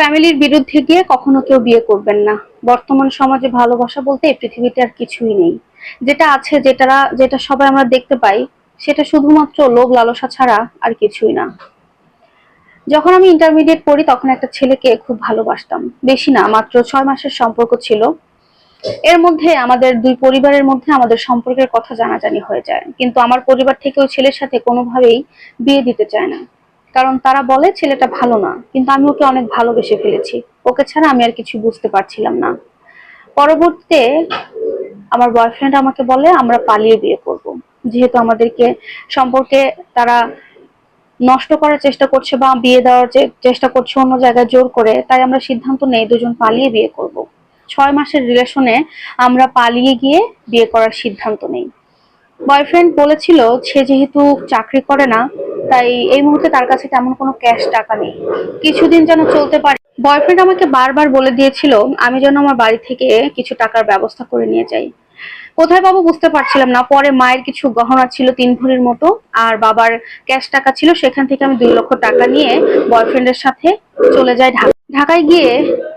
ফ্যামিলির বিরুদ্ধে গিয়ে কখনো কেউ বিয়ে করবেন না। বর্তমান সমাজে ভালোবাসা বলতে এই পৃথিবীতে আর কিছুই নেই। যেটা আছে যেটা যেটা সবাই আমরা দেখতে পাই, সেটা শুধুমাত্র লোভ লালসা ছাড়া আর কিছুই না। যখন আমি ইন্টারমিডিয়েট পড়ি, তখন একটা ছেলেকে খুব ভালোবাসতাম। বেশি না, মাত্র ছয় মাসের সম্পর্ক ছিল। এর মধ্যে আমাদের দুই পরিবারের মধ্যে আমাদের সম্পর্কের কথা জানাজানি হয়ে যায়। কিন্তু আমার পরিবার থেকে ওই ছেলের সাথে কোনোভাবেই বিয়ে দিতে চায় না। কারণ তারা বলে ছেলেটা ভালো না, কিন্তু আমি ওকে অনেক ভালোবেসে ফেলেছি। ওকে ছাড়া আমি আর কিছু বুঝতে পারছিলাম না। পরবর্তীতে আমার বয়ফ্রেন্ড আমাকে বলে, আমরা পালিয়ে বিয়ে করব। যেহেতু আমাদেরকে সম্পর্কে তারা নষ্ট করার চেষ্টা করছে বা বিয়ে দেওয়ার চেষ্টা করছে অন্য জায়গায় জোর করে, তাই আমরা সিদ্ধান্ত নেই দুজন পালিয়ে বিয়ে করব। ছয় মাসের রিলেশনে আমরা পালিয়ে গিয়ে বিয়ে করার সিদ্ধান্ত নেই। বয়ফ্রেন্ড বলেছিল, সে যেহেতু চাকরি করে না তাই এই মুহূর্তে তার কাছে তেমন কোনো ক্যাশ টাকা নেই। কিছুদিন যেন চলতে পারে। বয়ফ্রেন্ড আমাকে বারবার বলে দিয়েছিল, আমি যেন আমার বাড়ি থেকে কিছু টাকার ব্যবস্থা করে নিয়ে যাই। কোথায় পাবো বুঝতে পারছিলাম না। পরে মায়ের কিছু গহনা ছিল তিন ভরির মতো, আর বাবার ক্যাশ টাকা ছিল, সেখান থেকে আমি দুই লক্ষ টাকা নিয়ে বয়ফ্রেন্ডের সাথে চলে যাই ঢাকা। ঢাকায় গিয়ে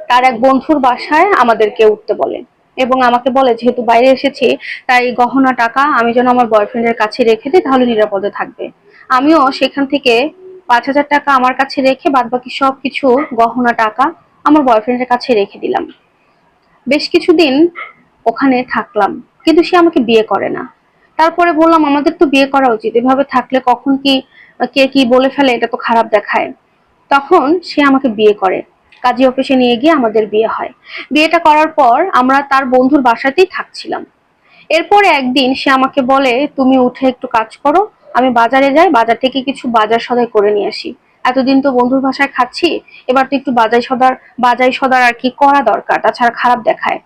তার এক বন্ধুর বাসায় আমাদেরকে উঠতে বলে। এবং আমাকে বলে, যেহেতু বাইরে এসেছি, তাই গহনা, টাকা আমি যেন আমার বয়ফ্রেন্ডের কাছে রেখে দিই, তাহলে নিরাপদে থাকবে। আমিও সেখান থেকে পাঁচ হাজার টাকা আমার কাছে রেখে বাদবাকি সব কিছু, গহনা, টাকা আমার বয়ফ্রেন্ডের কাছে রেখে দিলাম। বেশ কিছুদিন ওখানে থাকলাম, কিন্তু সে আমাকে বিয়ে করে না। তারপরে বললাম, আমাদের তো বিয়ে করা উচিত, এভাবে থাকলে কখন কি, কে কি বলে ফেলে, এটা তো খারাপ দেখায়। তখন সে আমাকে বিয়ে করে। কাজী অফিসে নিয়ে গিয়ে আমাদের বিয়ে হয়। বিয়েটা করার পর আমরা তার বন্ধুর বাসাতেই থাকছিলাম। এরপরে একদিন সে আমাকে বলে, তুমি উঠে একটু কাজ করো, আমি বাজারে যাই, বাজার থেকে কিছু বাজার সদাই করে নিয়ে আসি। এতদিন তো বন্ধুর ভাষায় খাচ্ছি, এবার তো একটু বাজার সদার, বাজাই সদার আর কি করা দরকার, তাছাড়া খারাপ দেখায়।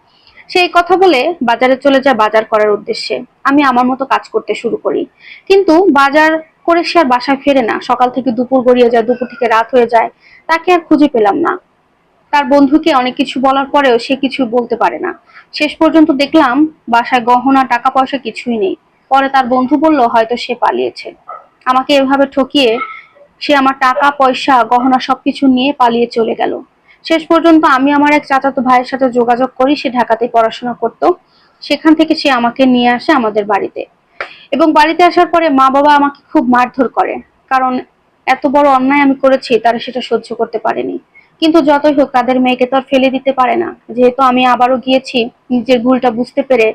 সেই কথা বলে বাজারে চলে যায় বাজার করার উদ্দেশ্যে। আমি আমার মতো কাজ করতে শুরু করি। কিন্তু বাজার করে সে আর বাসায় ফেরে না। সকাল থেকে দুপুর গড়িয়ে যায়, দুপুর থেকে রাত হয়ে যায়। তাকে আর খুঁজে পেলাম না। তার বন্ধুকে অনেক কিছু বলার পরেও সে কিছু বলতে পারে না। শেষ পর্যন্ত দেখলাম, বাসায় গহনা টাকা পয়সা কিছুই নেই। পরে তার বন্ধু বলল, হয়তো সে পালিয়েছে। আমাকে এভাবে ঠকিয়ে সে আমার টাকা, পয়সা, গহনা সবকিছু নিয়ে পালিয়ে চলে গেল। শেষ পর্যন্ত আমি আমার এক চাচাতো ভাইয়ের সাথে যোগাযোগ করি, সে ঢাকাতে পড়াশোনা করত। সেখান থেকে সে আমাকে নিয়ে আসে আমাদের বাড়িতে। এবং বাড়িতে আসার পরে মা বাবা আমাকে খুব মারধর করে। কারণ এত বড় অন্যায় আমি করেছি, তারা সেটা সহ্য করতে পারেনি। কিন্তু যতই হোক, তাদের মেয়েকে তো আর ফেলে দিতে পারে না। যেহেতু আমি আবারও গিয়েছি, নিজের ভুলটা বুঝতে পেরে,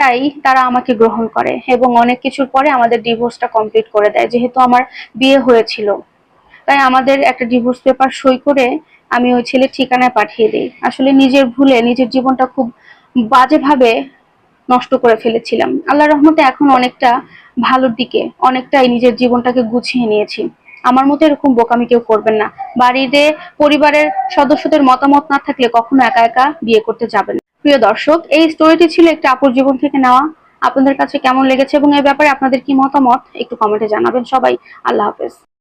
তাই তারা আমাকে গ্রহণ করে এবং অনেক কিছুর পরে আমাদের ডিভোর্সটা কমপ্লিট করে দেয়, যেহেতু আমার বিয়ে হয়েছিল। তাই আমাদের একটা ডিভোর্স পেপার সই করে আমি ওই ছেলের ঠিকানায় পাঠিয়ে দিই। আসলে নিজের ভুলে নিজের জীবনটা খুব বাজেভাবে নষ্ট করে ফেলেছিলাম। আল্লাহ রহমতে এখন অনেকটা ভালোর দিকে, অনেকটাই নিজের জীবনটাকে গুছিয়ে নিয়েছি। আমার মতো এরকম বোকামি কেউ করবেন না। বাড়িতে পরিবারের সদস্যদের মতামত না থাকলে কখনো একা একা বিয়ে করতে যাবেন প্রিয় দর্শক, এই স্টোরিটি ছিল একটা আপুর জীবন থেকে নেওয়া। আপনাদের কাছে কেমন লেগেছে এবং এই ব্যাপারে আপনাদের কি মতামত, একটু কমেন্টে জানাবেন সবাই। আল্লাহ হাফেজ।